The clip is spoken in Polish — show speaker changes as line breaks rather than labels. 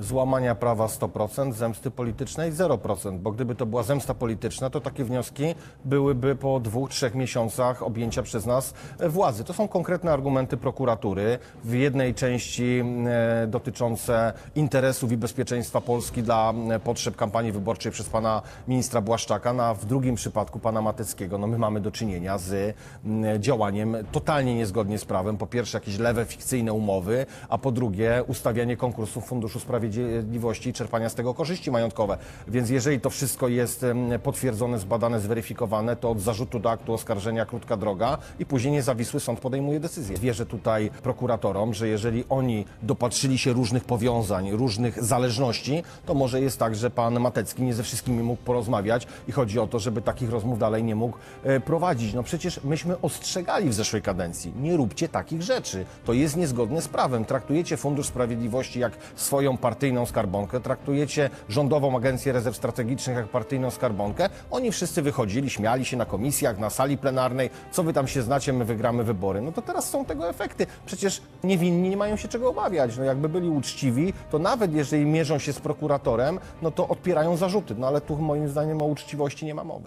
Złamania prawa 100%, zemsty politycznej 0%, bo gdyby to była zemsta polityczna, to takie wnioski byłyby po dwóch, trzech miesiącach objęcia przez nas e, władzy. To są konkretne argumenty prokuratury, w jednej części e, dotyczące interesów i bezpieczeństwa Polski dla e, potrzeb kampanii wyborczej przez pana ministra Błaszczaka, no, a w drugim przypadku pana Mateckiego, no my mamy do czynienia z mm, działaniem totalnie niezgodnie z prawem. Po pierwsze jakieś lewe, fikcyjne umowy, a po drugie ustawianie konkursów Funduszu Sprawiedliwości i czerpania z tego korzyści majątkowe. Więc jeżeli to wszystko jest potwierdzone, zbadane, zweryfikowane, to od zarzutu do aktu oskarżenia krótka droga i później niezawisły sąd podejmuje decyzję. Wierzę tutaj prokuratorom, że jeżeli oni dopatrzyli się różnych powiązań, różnych zależności, to może jest tak, że pan Matecki nie ze wszystkimi mógł porozmawiać i chodzi o to, żeby takich rozmów dalej nie mógł e, prowadzić. No przecież myśmy ostrzegali w zeszłej kadencji, nie róbcie takich rzeczy. To jest niezgodne z prawem. Traktujecie Fundusz Sprawiedliwości jak swoją partyjną skarbonkę, traktujecie Rządową Agencję Rezerw Strategicznych jak partyjną skarbonkę. Oni wszyscy wychodzili, śmiali się na komisjach, na sali plenarnej. Co wy tam się znacie, my wygramy wybory. No to teraz są tego efekty. Przecież niewinni nie mają się czego obawiać. No jakby byli uczciwi, to nawet jeżeli mierzą się z prokuratorem, no to odpierają zarzuty. No ale tu moim zdaniem o uczciwości nie ma mowy.